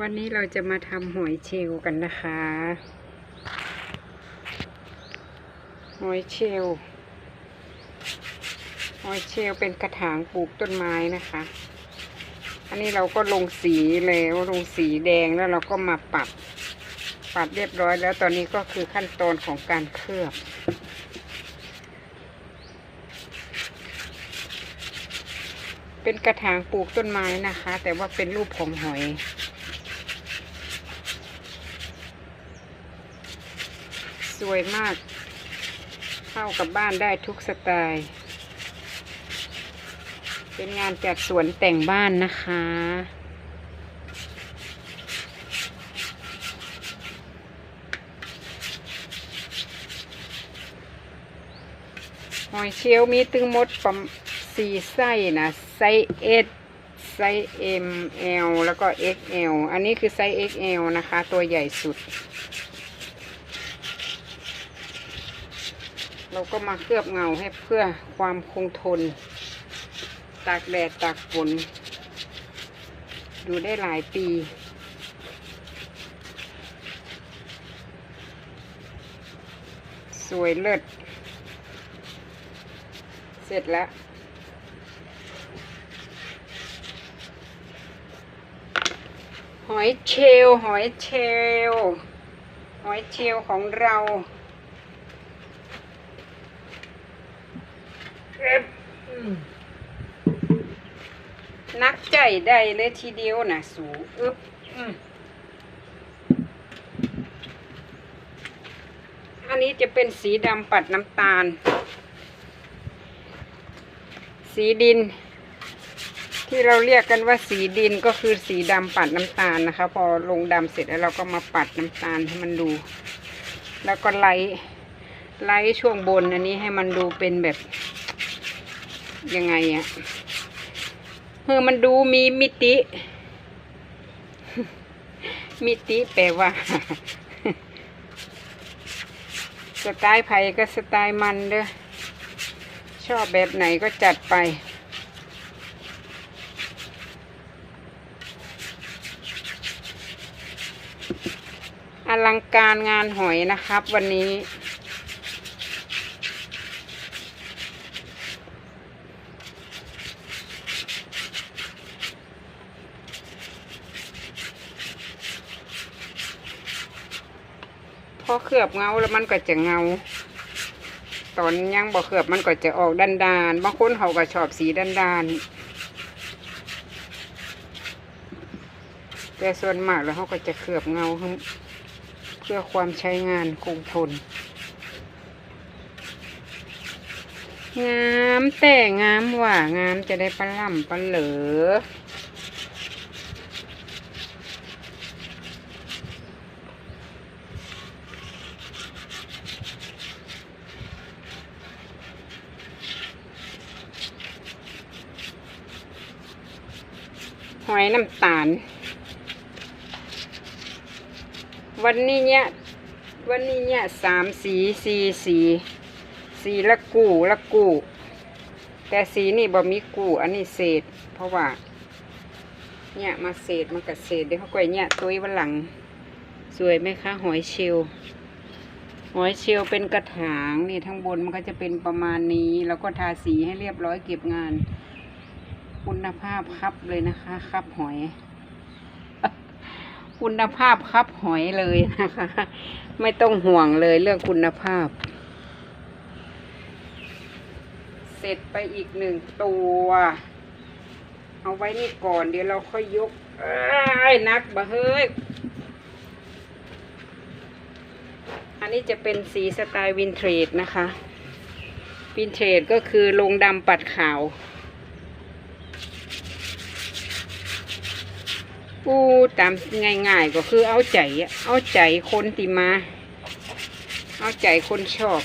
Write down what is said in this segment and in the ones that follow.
วันนี้เราจะมาทำหอยเชลกันนะคะ หอยเชลหอยเชลเป็นกระถางปลูกต้นไม้นะคะ อันนี้เราก็ลงสีแล้วลงสีแดงแล้วเราก็มาปัดปัดเรียบร้อยแล้วตอนนี้ก็คือขั้นตอนของการเคลือบเป็นกระถางปลูกต้นไม้นะคะ แต่ว่าเป็นรูปของหอย วยมาก เข้ากับบ้านได้ทุกสไตล์ เป็นงานจัดสวนแต่งบ้านนะคะ หอยเชลล์มีตึงหมดประมาณสี่ไส้นะไซส์เอสไซส์เอ็มเอลแล้วก็ XL อันนี้คือไซส์ XL นะคะ ตัวใหญ่สุด เราก็มาเคลือบเงาให้เพื่อความคงทน ตากแดดตากฝน อยู่ได้หลายปี สวยเลิศ เสร็จแล้วหอยเชลลหอยเชลลหอยเชลลของเรา เก็บอืมนักใจได้เลยทีเดียวนะสูอึบอืมอันนี้จะเป็นสีดำปัดน้ำตาล สีดิน ที่เราเรียกกันว่าสีดินก็คือสีดำปัดน้ำตาลนะคะ พอลงดำเสร็จแล้วเราก็มาปัดน้ำตาลให้มันดู แล้วก็ไล่ไล่ช่วงบนอันนี้ให้มันดูเป็นแบบ ยังไงอะเพื่อมันดูมีมิติ มิติแปลว่า สไตล์ไผ่ก็สไตล์มันเด้อชอบแบบไหนก็จัดไปอลังการงานหอยนะครับวันนี้ พอเคลือบเงาแล้วมันก็จะเงา ตอนยังบ่เคลือบมันก็จะออกด้านดานบางคนเขาก็ชอบสีด้านดานแต่ส่วนมากแล้วเขาก็จะเคลือบเงาเพื่อความใช้งานคงทนงามแต่งามว่างามจะได้ปลาล่ำปลาเหลือ หอยน้ำตาล วันนี้เนี่ยวันนี้เนี่ยสามสีสีสีสีละกูละกูแต่สีนี่บ่มีกูอันนี้เศษ เพราะว่า เนี่ยมาเศษมันกับเศษเดี๋ยวเขาก็เนี่ยตัววันหลัง สวยไหมคะ หอยเชลลหอยเชลลเป็นกระถางนี่ทั้งบนมันก็จะเป็นประมาณนี้ แล้วก็ทาสีให้เรียบร้อยเก็บงาน คุณภาพครับเลยนะคะครับหอย คุณภาพครับหอยเลยนะคะ ไม่ต้องห่วงเลยเรื่องคุณภาพ เสร็จไปอีกหนึ่งตัว เอาไว้นี่ก่อนเดี๋ยวเราค่อยยกเอ้นักบะเฮ้ย อันนี้จะเป็นสีสไตล์วินเทรดนะคะ วินเทรดก็คือลงดำปัดขาว อู้ตามง่ายๆก็คือเอาใจ เอาใจคนติมา เอาใจคนชอบ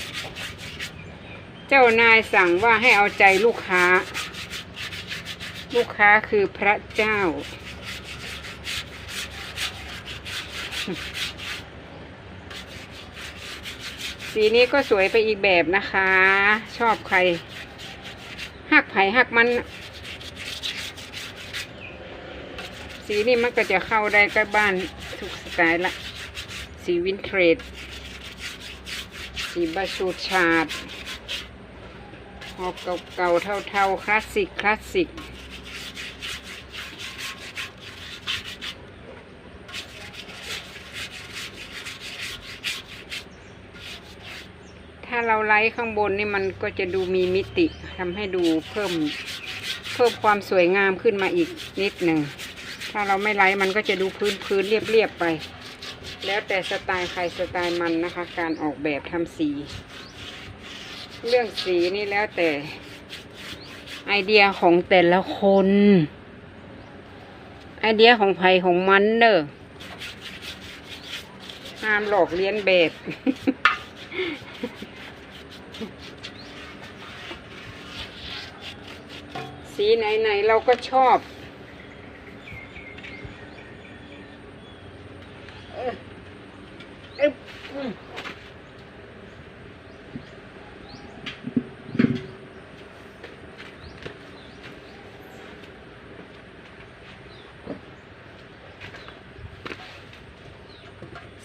เจ้านายสั่งว่าให้เอาใจลูกค้า ลูกค้าคือพระเจ้า สีนี้ก็สวยไปอีกแบบนะคะ ชอบใครหักไผ่หักมัน สีนี่มันก็จะเข้าได้กับบ้านทุกสไตล์ละ สีวินเทรดสีบาสูชาดออกเก่าๆเท่าๆ คลาสสิก คลาสสิกถ้าเราไลท์ข้างบนนี่มันก็จะดูมีมิติทำให้ดูเพิ่มเพิ่มความสวยงามขึ้นมาอีกนิดหนึ่ง ถ้าเราไม่ไลท์มันก็จะดูพื้นพื้นเรียบเรียบๆไป แล้วแต่สไตล์ใครสไตล์มันนะคะ การออกแบบทำสี เรื่องสีนี่แล้วแต่ไอเดียของแต่ละคน ไอเดียของใครของมันเนอะห้ามหลอกเลียนแบบสีไหนๆเราก็ชอบเอ้อ อึ๊บอืม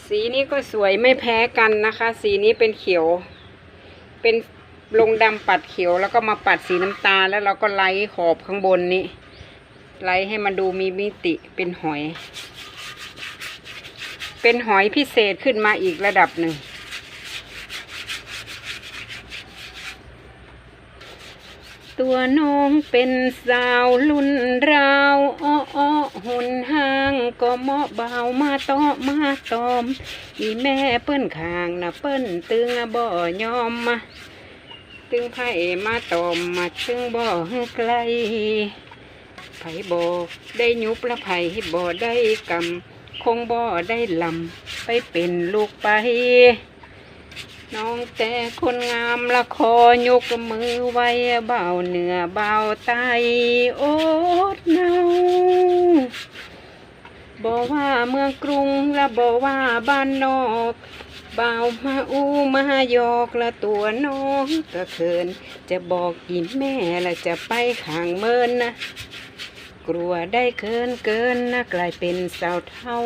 สีนี้ก็สวยไม่แพ้กันนะคะ สีนี้เป็นเขียว เป็นลงดำปัดเขียวแล้วก็มาปัดสีน้ำตาลแล้วเราก็ไล่ขอบข้างบนนี้ ไล่ให้มันดูมีมิติเป็นหอย เป็นหอยพิเศษขึ้นมาอีกระดับหนึ่ง ตัวน้องเป็นสาวลุ่นราวอ้ออ้อหุ่นห้างก็เหมาะเบามาต่อมาตอม อีแม่เปิ้นคางนะเปิ้นตึงบ่ยอมมา ตึงไผ่มาตอมมาตึงบ่ไกลไผ่บ่ได้ยุบละไผ่บ่ได้กำ คงบ่ได้ลำไปเป็นลูกไป น้องแต่คนงามละคอยกมือไว้เบาเหนือเบาไตโอดเนาบอกว่าเมืองกรุงและบอกว่าบ้านนอกเบามาอู้มายอกละตัวน้องก็เขิน จะบอกอีแม่ละจะไปขางเมินนะ กลัวได้เคินเกินนะกลายเป็นสาวเท่า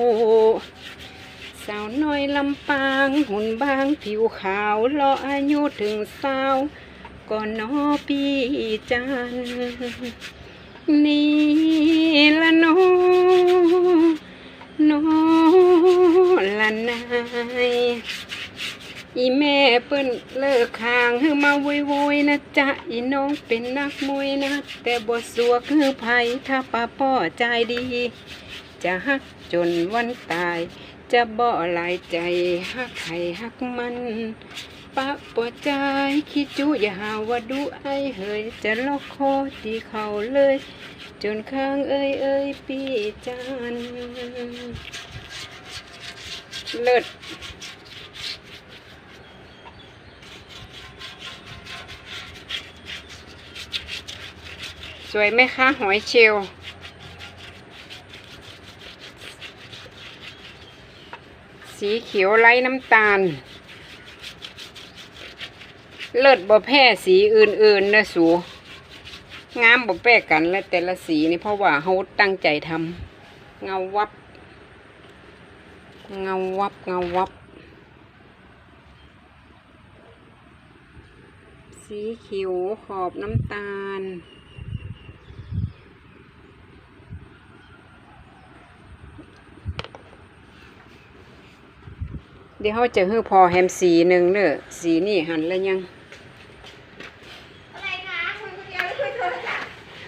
สาวน้อยลำปางหุ่นบางผิวขาวรออายุถึงสาวก่อนนอปีจันนี่ละน้อน้อละนาย อีแม่เปิ้นเลิกคางให้มาโวยโวยนะจ๊ะอีน้องเป็นนักมวยนะ แต่บ่สวกคือไผถ้าป้าป้อใจดี จะฮักจนวันตาย จะบ่หลายใจฮักใครฮักมันปะปวดใจคิดจุอย่าหาว่าดูไอเฮยจะล็อกคอตีเขาเลย จนข้างเอ้ยเอ้ยปีจันเลิศ สวยไหมคะหอยเชลลสีเขียวไร้น้ำตาล เลิศบ่แพ้สีอื่นๆนะสูงามบ่แป้กันและแต่ละสีนี่เพราะว่าเขาตั้งใจทำเงาวับ เงาวับ เงาวับ สีเขียวขอบน้ำตาล เดี๋ยวเขาจะฮื้อพอแฮมสีหนึ่งเนอะสีนี่หันแล้วยัง อะไรคะคุยคนเดียวหรือคุยโทรศัพท์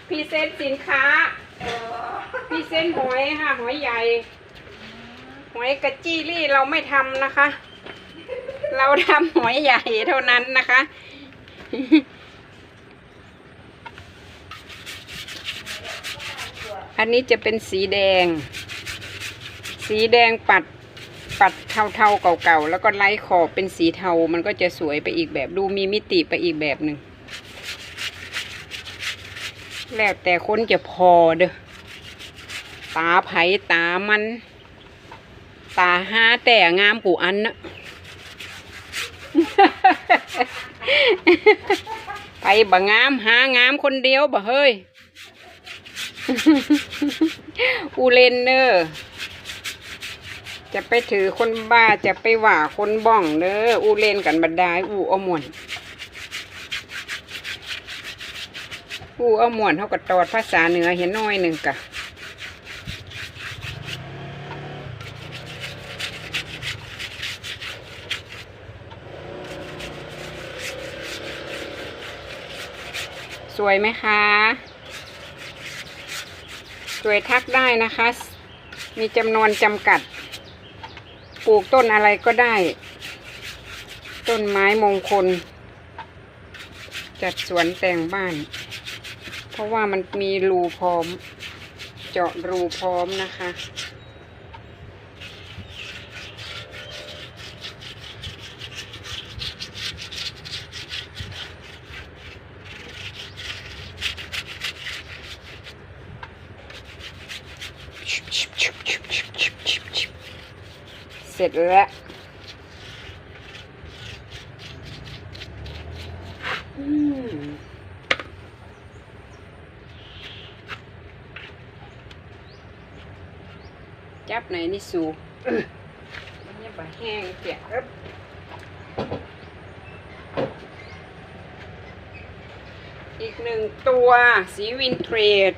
พรีเซนต์สินค้าพรีเซนต์หอยค่ะหอยใหญ่ หอยกระจี้รี่เราไม่ทำนะคะ เราทำหอยใหญ่เท่านั้นนะคะ อันนี้จะเป็นสีแดง สีแดงปัด ปัดเทาๆเก่าๆแล้วก็ไล่ขอบเป็นสีเทามันก็จะสวยไปอีกแบบดูมีมิติไปอีกแบบหนึ่งแล้วแต่คนจะพอเด้อตาไผตามัน ตาห้าแต่งามกูอันนะไปบ่งามหางามคนเดียวบ่เฮ้ยออูเลนเนอร์ จะไปถือคนบ้าจะไปหว่าคนบ้องเด้ออูเลนกันบัดดายอูเอามวนอูเอามวนเขาก็ตอดภาษาเหนือเห็นน้อยหนึ่งกะสวยไหมคะ สวยทักได้นะคะ มีจำนวนจำกัด ปลูกต้นอะไรก็ได้ ต้นไม้มงคล จัดสวนแต่งบ้าน เพราะว่ามันมีรูพร้อม เจาะรูพร้อมนะคะ ร็จแล้วจับไหนนี่สูมันยังบะแห้งเปียกเอิบอีกหนึ่งตัวสีวินเทรด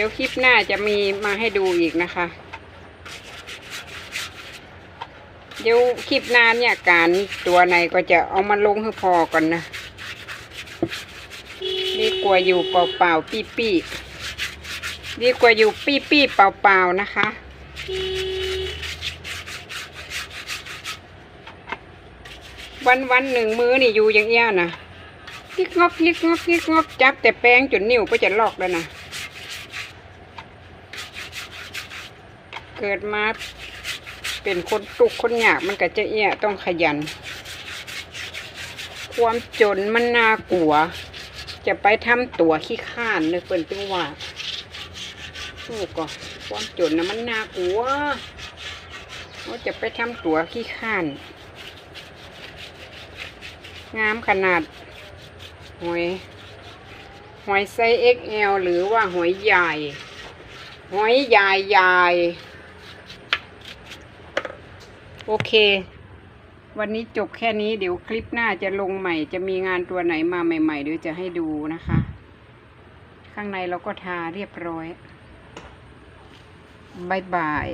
ดี๋ยวคลิปหน้าจะมีมาให้ดูอีกนะคะ เดี๋ยวคลิปหน้าเนี่ยการตัวไหนก็จะเอามาลงให้พอก่อนนะดีกว่าอยู่เปล่าๆปี้ๆดีกว่าอยู่ปี้ๆเปล่าๆนะคะวันวันหนึ่งมื้อนี่อยู่อย่างเงี้ยนะยิกงอกยิกงอกยิกงอจับแต่แป้งจนนิ้วก็จะลอกแล้วนะ เกิดมาเป็นคนตุกคนยากมันก็จะเอี้ยต้องขยัน ความจนมันน่ากลัว จะไปทำตัวขี้ข้านเลยเปิ่นจึงว่าโอ้ก็ความจนนะมันน่ากลัวว่าจะไปทำตัวขี้ข้านงามขนาดหอยหอยไซส์ XL หรือว่าหอยใหญ่ หอยใหญ่ใหญ่ โอเค วันนี้จบแค่นี้เดี๋ยวคลิปหน้าจะลงใหม่ จะมีงานตัวไหนมาใหม่ ๆ เดี๋ยวจะให้ดูนะคะ ข้างในเราก็ทาเรียบร้อยบายบาย